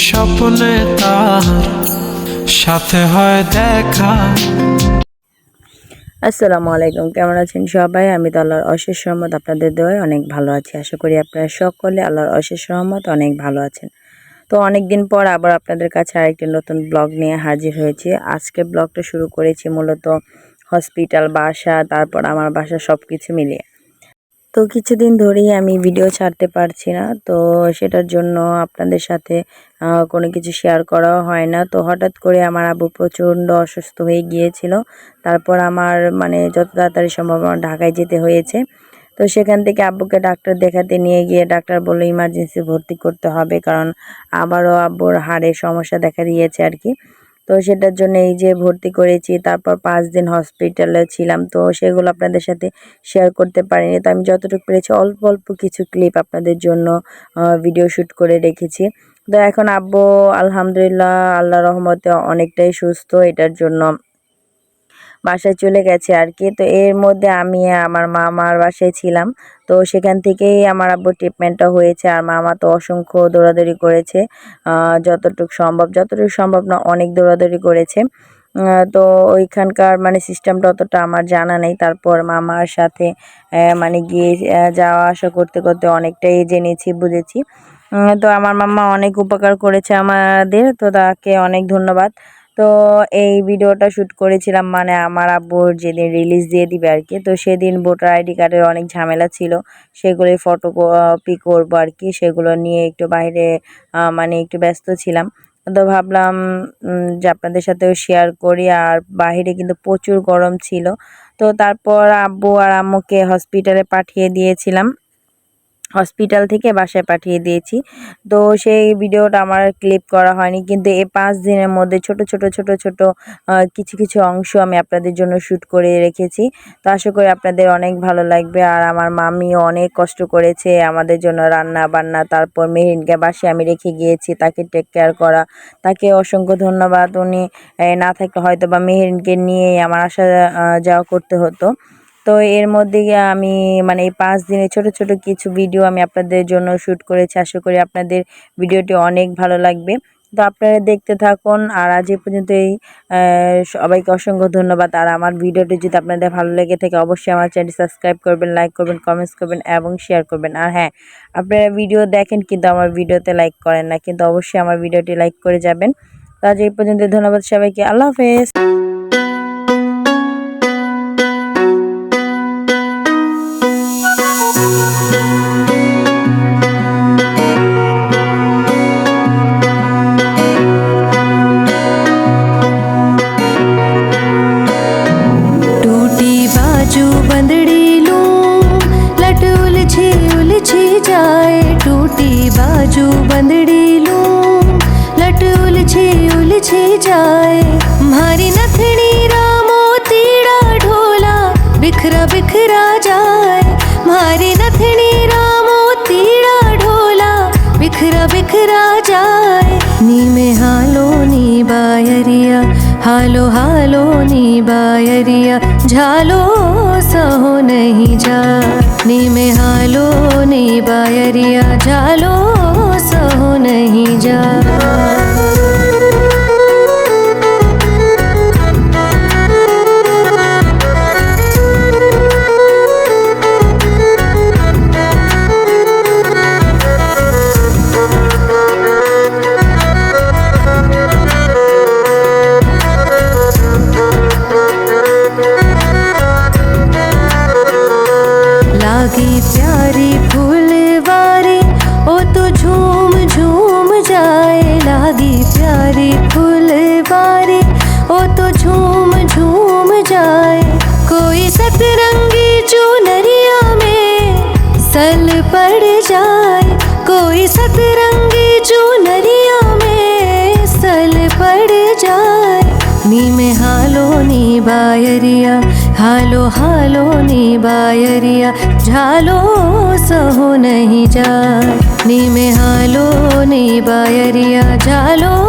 স্বপ্নে তার, সাথে হয় দেখা। আসসালামু আলাইকুম, কেমন আছেন সবাই? আমি তো আল্লাহর অশেষ রহমত, আপনাদের দেওয়ায় অনেক ভালো আছি। আশা করি আপনারা সকলে আল্লাহর অশেষ রহমত, অনেক ভালো আছেন। তো অনেক দিন পর আবার আপনাদের কাছে আরেকটি নতুন ব্লগ নিয়ে হাজির হয়েছি। আজকে ব্লগটা শুরু করেছি মূলত হসপিটাল, বাসা, তারপর আমার বাসা সব কিছু মিলিয়ে। তো কিছুদিন ধরেই আমি ভিডিও ছাড়তে পারছি না। তো সেটার জন্য আপনাদের সাথে কোনো কিছু শেয়ার করাও হয় না। তো হঠাৎ করে আমার আব্বু প্রচণ্ড অসুস্থ হয়ে গিয়েছিল। তারপর আমার মানে যত তাড়াতাড়ি সম্ভব আমার ঢাকায় যেতে হয়েছে। তো সেখান থেকে আব্বুকে ডাক্তার দেখাতে নিয়ে গিয়ে ডাক্তার বলল ইমার্জেন্সি ভর্তি করতে হবে। কারণ আবারও আব্বুর হাড়ের সমস্যা দেখা দিয়েছে আর কি। তো সেটার জন্য এই যে ভর্তি করেছি, তারপর পাঁচ দিন হসপিটালে ছিলাম, তো সেগুলো আপনাদের সাথে শেয়ার করতে পারিনি। তো আমি যতটুকু পেরেছি, অল্প অল্প কিছু ক্লিপ আপনাদের জন্য ভিডিও শ্যুট করে রেখেছি। তো এখন আব্বু, আলহামদুলিল্লাহ আল্লাহ রহমতে অনেকটাই সুস্থ, এটার জন্য বাসায় চলে গেছে আর কি। তো এর মধ্যে আমি আমার মামার বাসায় ছিলাম। তো সেখান থেকেই আমার আব্বু ট্রিটমেন্টটা হয়েছে। আর মামা তো অসংখ্য দৌড়াদৌড়ি করেছে। যতটুকু সম্ভব যতটুকু সম্ভব না অনেক দৌড়াদৌড়ি করেছে। তো ওইখানকার মানে সিস্টেমটা অতটা আমার জানা নেই। তারপর মামার সাথে মানে গিয়ে যাওয়া আসা করতে করতে অনেকটাই জেনেছি, বুঝেছি। তো আমার মামা অনেক উপকার করেছে আমাদের। তো তাকে অনেক ধন্যবাদ। তো এই ভিডিওটা শ্যুট করেছিলাম মানে আমার আব্বুর যেদিন রিলিজ দিয়ে দিবে আর কি তো সেদিন ভোটার আইডি কার্ডের অনেক ঝামেলা ছিল। সেগুলোই ফটো কপি করব আর কি সেগুলো নিয়ে একটু বাইরে মানে একটু ব্যস্ত ছিলাম। তো ভাবলাম যে আপনাদের সাথেও শেয়ার করি। আর বাইরে কিন্তু প্রচুর গরম ছিল। তো তারপর আব্বু আর আম্মুকে হসপিটালে পাঠিয়ে দিয়েছিলাম। হসপিটাল থেকে বাসায় পাঠিয়ে দিয়েছি। তো সেই ভিডিওটা আমার ক্লিপ করা হয়নি, কিন্তু এই পাঁচ দিনের মধ্যে ছোট ছোট ছোট ছোট কিছু কিছু অংশ আমি আপনাদের জন্য শ্যুট করে রেখেছি। তো আশা করি আপনাদের অনেক ভালো লাগবে, আর আমার মামিও অনেক কষ্ট করেছে আমাদের জন্য রান্না বান্না, তারপর মেহরিনকে বাসে আমি রেখে গিয়েছি, তাকে টেক কেয়ার করা। তাকে অসংখ্য ধন্যবাদ, উনি না থাকলে হয়তো বা মেহরিনকে নিয়েই আমার আসা যাওয়া করতে হতো। তো এর মধ্যে আমি মানে এই পাঁচ দিনে ছোট ছোট কিছু ভিডিও আমি আপনাদের জন্য শ্যুট করেছি। আশা করি আপনাদের ভিডিওটি অনেক ভালো লাগবে। তো আপনারা দেখতে থাকুন। আর আজ এ পর্যন্ত এই আহ, সবাইকে অসংখ্য ধন্যবাদ। আর আমার ভিডিওটি যদি আপনাদের ভালো লেগে থাকে অবশ্যই আমার চ্যানেল সাবস্ক্রাইব করবেন লাইক করবেন কমেন্টস করবেন এবং শেয়ার করবেন। আর হ্যাঁ আপনারা ভিডিও দেখেন কিন্তু আমার ভিডিওতে লাইক করেন না। কিন্তু অবশ্যই আমার ভিডিওটি লাইক করে যাবেন। তো আজ এই পর্যন্ত ধন্যবাদ সবাইকে। আল্লাহ হাফেজ। जाए मारी नथनी रामो तीड़ा ढोला, बिखरा बिखरा जाए। मारी नथनी रामो तीड़ा ढोला, बिखरा बिखरा जाए। नी में हालो नी बायरिया, हालो हालो नी बायरिया, झालो सहो नहीं जा। नी में हालो नी बायरिया, झालो सहो नहीं जा। में सल पड़ जाए, कोई सतरंगी चुनरिया में सल पड़ जाए। नी में हालो नी बायरिया, हालो हालो नी बायरिया, झालो सहो नहीं जा नी में हालो नी बायरिया, झालो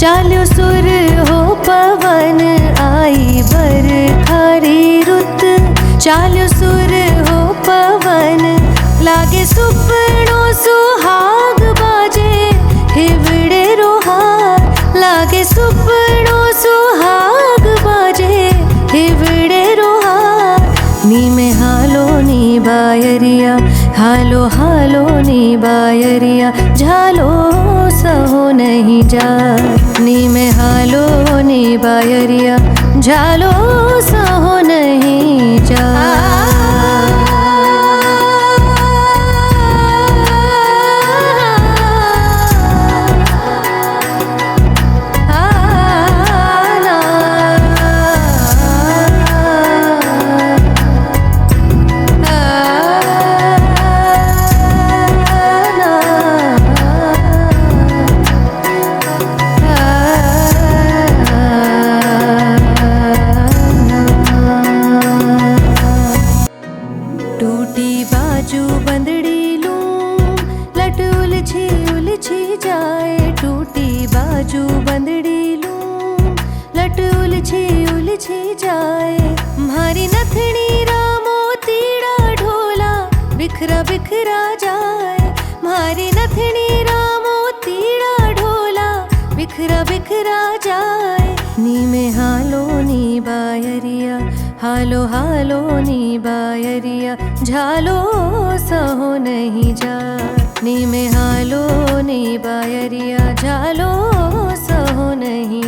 चाल्यो सुर हो पवन आई बर खारी रुत। चाल्यो सुर हो पवन, लागे सुपनो सुहाग बाजे। हिवड़े रोहार लागे सुपनो सुहाग बाजे। हिवड़े रोहार नी में हालो नी बायरिया, हालो हालो नी बायरिया। झालो सहो नहीं जा। निहलो नी सहो बंदड़ी लूँ लट उलझी उलझी जाए टूटी बाजू बंदड़ी हालो हालो नी बायरिया झालो सहो नहीं जा। नी में हालो नी बायरिया झालो सहो नहीं